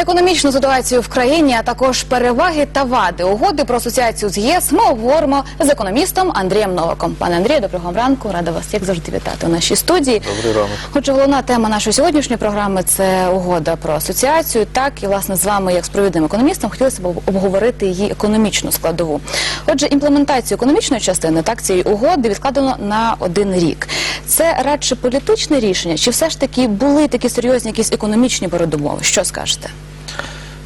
Економічну ситуацію в країні, а також переваги та вади угоди про асоціацію з ЄС ми обговоримо з економістом Андрієм Новаком. Пане Андрію, доброго ранку. Рада вас, як завжди, вітати у нашій студії. Добрий ранок. Отже, головна тема нашої сьогоднішньої програми це угода про асоціацію. Так і власне з вами, як з провідним економістом, хотілося б обговорити її економічну складову. Отже, імплементацію економічної частини так цієї угоди відкладено на один рік. Це радше політичне рішення, чи все ж таки були такі серйозні якісь економічні передумови? Що скажете?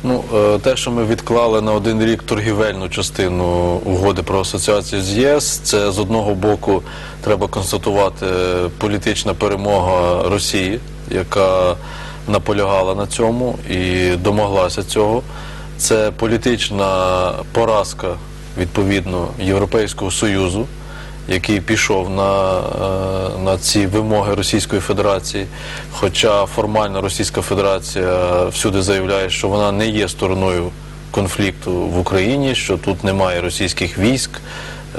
Ну, е, те, що ми відклали на один рік торгівельну частину угоди про асоціацію з ЄС, це з одного боку треба констатувати політична перемога Росії, яка наполягала на цьому і домоглася цього. Це політична поразка відповідно Європейського Союзу, який пішов на, е, на ці вимоги Російської Федерації. Хоча формально Російська Федерація всюди заявляє, що вона не є стороною конфлікту в Україні, що тут немає російських військ,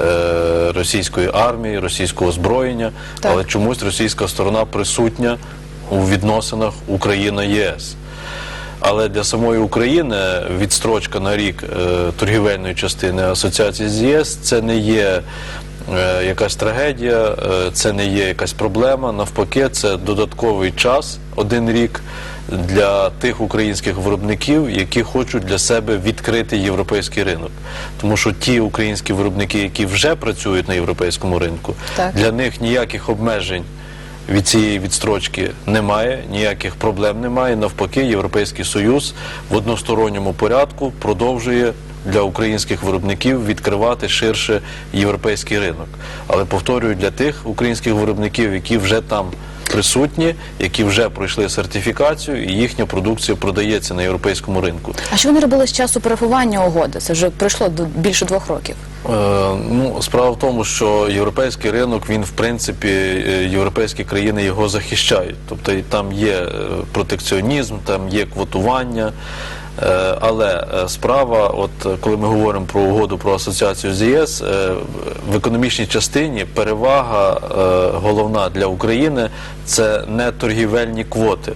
е, російської армії, російського озброєння, Так. але чомусь російська сторона присутня у відносинах Україна-ЄС. Але для самої України відстрочка на рік е, торгівельної частини асоціації з ЄС це не є якась трагедія, е, це не є якась проблема. Навпаки, це додатковий час, один рік для тих українських виробників, які хочуть для себе відкрити європейський ринок. Тому що ті українські виробники, які вже працюють на європейському ринку, Так. для них ніяких обмежень від цієї відстрочки немає, ніяких проблем немає. Навпаки, Європейський Союз в односторонньому порядку продовжує для українських виробників відкривати ширше європейський ринок. Але повторюю, для тих українських виробників, які вже там присутні, які вже пройшли сертифікацію, і їхня продукція продається на європейському ринку. А що вони робили з часу перефування угоди? Це вже пройшло до більше двох років. Е, Ну, справа в тому, що європейський ринок, він в принципі, е, європейські країни його захищають. Тобто там є е, протекціонізм, там є квотування. Е, Але е, справа, от коли ми говоримо про угоду про асоціацію з ЄС, е, в економічній частині перевага головна для України це не торгівельні квоти.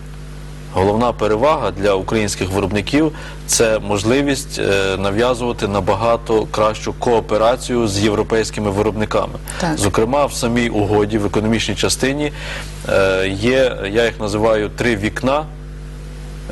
Головна перевага для українських виробників це можливість нав'язувати набагато кращу кооперацію з європейськими виробниками. Так. Зокрема, в самій угоді в економічній частині є, я їх називаю три вікна,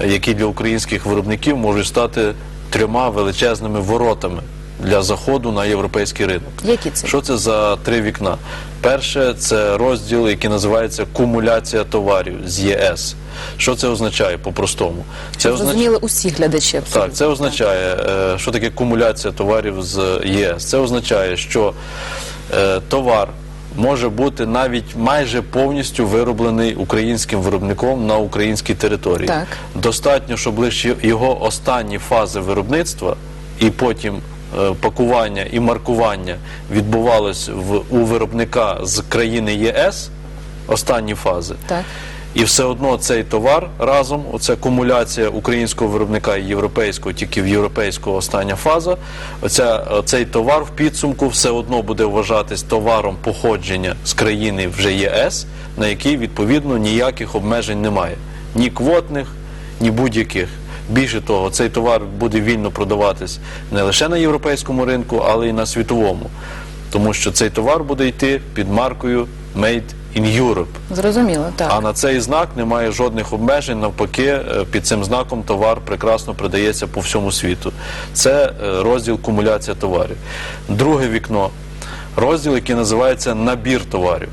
які для українських виробників можуть стати трьома величезними воротами для заходу на європейський ринок. Які це? Що це за три вікна? Перше це розділ, який називається кумуляція товарів з ЄС. Що це означає по-простому? Це означає. Зрозуміли усі глядачі. абсолютно. Так, це означає, е, що таке кумуляція товарів з ЄС. Це означає, що е, товар може бути навіть майже повністю вироблений українським виробником на українській території. Так. Достатньо, щоб лише його останні фази виробництва і потім е, пакування і маркування відбувалось в, у виробника з країни ЄС, останні фази. Так. І все одно цей товар разом, оця кумуляція українського виробника і європейського, тільки в європейського остання фаза. Оця, цей товар в підсумку все одно буде вважатись товаром походження з країни вже ЄС, на який відповідно ніяких обмежень немає. Ні квотних, ні будь-яких. Більше того, цей товар буде вільно продаватись не лише на європейському ринку, але й на світовому. Тому що цей товар буде йти під маркою Made in Europe. Зрозуміло, так. А на цей знак немає жодних обмежень. Навпаки, е, під цим знаком товар прекрасно продається по всьому світу. Це е, розділ кумуляція товарів. Друге вікно розділ, який називається набір товарів.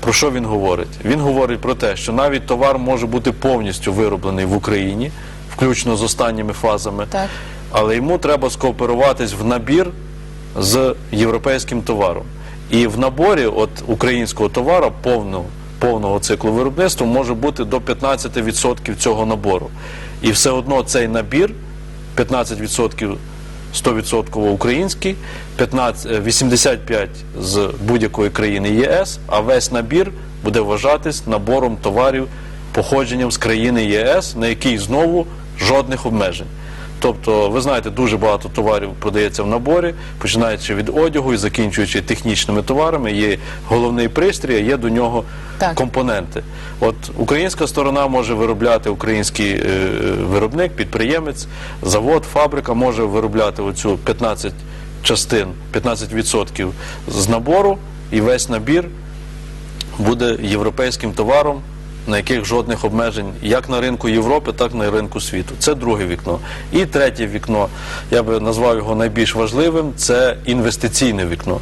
Про що він говорить? Він говорить про те, що навіть товар може бути повністю вироблений в Україні, включно з останніми фазами, Так. але йому треба скооперуватись в набір з європейським товаром. І в наборі от українського товару повного, повного циклу виробництва може бути до 15% цього набору. І все одно цей набір 15% 100% український, 15, е, 85 з будь-якої країни ЄС, а весь набір буде вважатись набором товарів походженням з країни ЄС, на який знову жодних обмежень. Тобто, ви знаєте, дуже багато товарів продається в наборі, починаючи від одягу і закінчуючи технічними товарами. Є головний пристрій, а є до нього Так. компоненти. От українська сторона може виробляти український е, виробник, підприємець, завод, фабрика може виробляти оцю 15 частин, 15% з набору, і весь набір буде європейським товаром, на яких жодних обмежень як на ринку Європи, так і на ринку світу. Це друге вікно. І третє вікно, я би назвав його найбільш важливим, це інвестиційне вікно.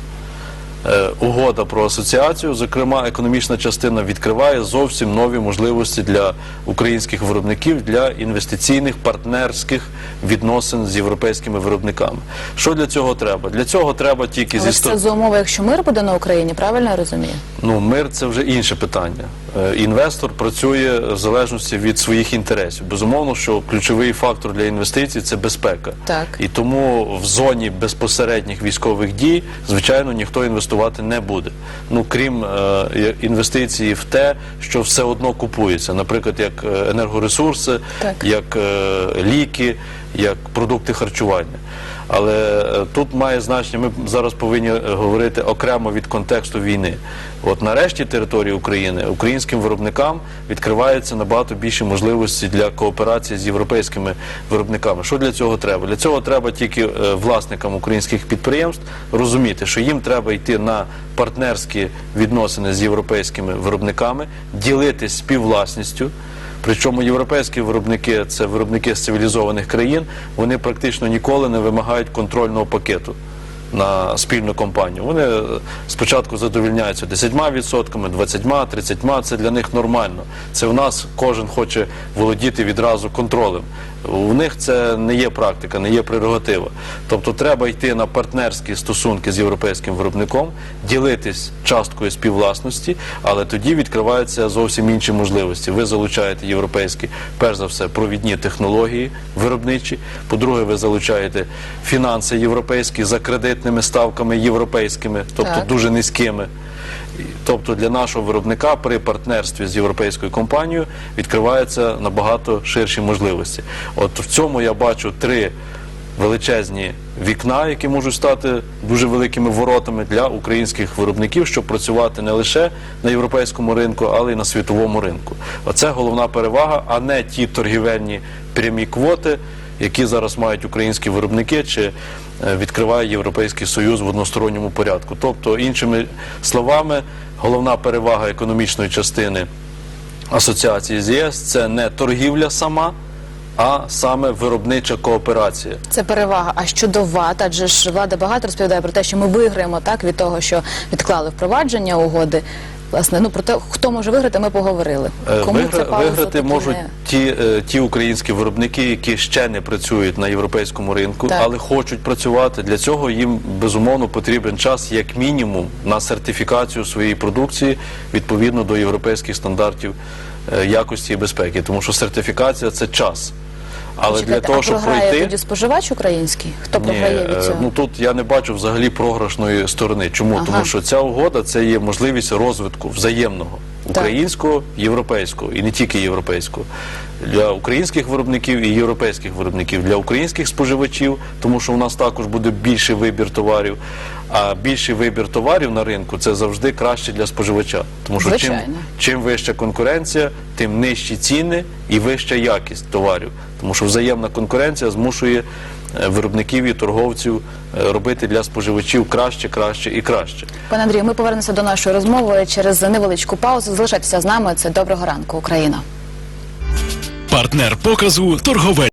Е, Угода про асоціацію, зокрема, економічна частина відкриває зовсім нові можливості для українських виробників для інвестиційних партнерських відносин з європейськими виробниками. Що для цього треба? Для цього треба тільки Але зі це за умови, якщо мир буде на Україні, правильно я розумію? Ну, мир це вже інше питання. Е, Інвестор працює в залежності від своїх інтересів. Безумовно, що ключовий фактор для інвестицій це безпека. Так. І тому в зоні безпосередніх військових дій, звичайно, ніхто інвестувати не буде. Ну крім е, інвестицій в те, що все одно купується, наприклад, як е, енергоресурси, Так. як е, ліки, як продукти харчування. Але е, тут має значення, ми зараз повинні е, говорити окремо від контексту війни. От нарешті території України українським виробникам відкриваються набагато більші можливості для кооперації з європейськими виробниками. Що для цього треба? Для цього треба тільки е, власникам українських підприємств розуміти, що їм треба йти на партнерські відносини з європейськими виробниками, ділитись співвласністю. Причому європейські виробники це виробники з цивілізованих країн. Вони практично ніколи не вимагають контрольного пакету на спільну компанію. Вони е, спочатку задовільняються 10%, 20%, 30%. Це для них нормально. Це в нас кожен хоче володіти відразу контролем. У них це не є практика, не є прерогатива. Тобто треба йти на партнерські стосунки з європейським виробником, ділитись часткою співвласності, але тоді відкриваються зовсім інші можливості. Ви залучаєте європейські, перш за все, провідні технології виробничі. По-друге, ви залучаєте фінанси європейські за кредитними ставками європейськими, тобто Так. дуже низькими. Тобто для нашого виробника при партнерстві з європейською компанією відкриваються набагато ширші можливості. От в цьому я бачу три величезні вікна, які можуть стати дуже великими воротами для українських виробників, щоб працювати не лише на європейському ринку, але й на світовому ринку. Оце головна перевага, а не ті торгівельні прямі квоти, які зараз мають українські виробники, чи е, відкриває Європейський Союз в односторонньому порядку. Тобто, іншими словами, головна перевага економічної частини асоціації з ЄС це не торгівля сама, а саме виробнича кооперація. Це перевага. А щодо ват, адже ж влада багато розповідає про те, що ми виграємо так від того, що відклали впровадження угоди. Власне, ну про те, хто може виграти, ми поговорили. Е, Кому вигра- пауза виграти можуть не- ті, е, ті українські виробники, які ще не працюють на європейському ринку, Так. але хочуть працювати. Для цього їм безумовно потрібен час, як мінімум, на сертифікацію своєї продукції відповідно до європейських стандартів е, якості і безпеки. Тому що сертифікація це час. Але Чекайте, для того, а щоб програє пройти. тоді споживач український? Хто програє е, від цього? ну тут я не бачу взагалі програшної сторони. Чому? Ага. Тому що ця угода це є можливість розвитку взаємного українського, європейського і не тільки європейського для українських виробників і європейських виробників, для українських споживачів, тому що у нас також буде більший вибір товарів. А більший вибір товарів на ринку це завжди краще для споживача. Тому що чим, Звичайно. чим вища конкуренція, тим нижчі ціни і вища якість товарів. Тому що взаємна конкуренція змушує е, виробників і торговців е, робити для споживачів краще, краще і краще. Пане Андрію, ми повернемося до нашої розмови через невеличку паузу. Залишайтеся з нами. Це доброго ранку, Україна. Партнер показу торговельний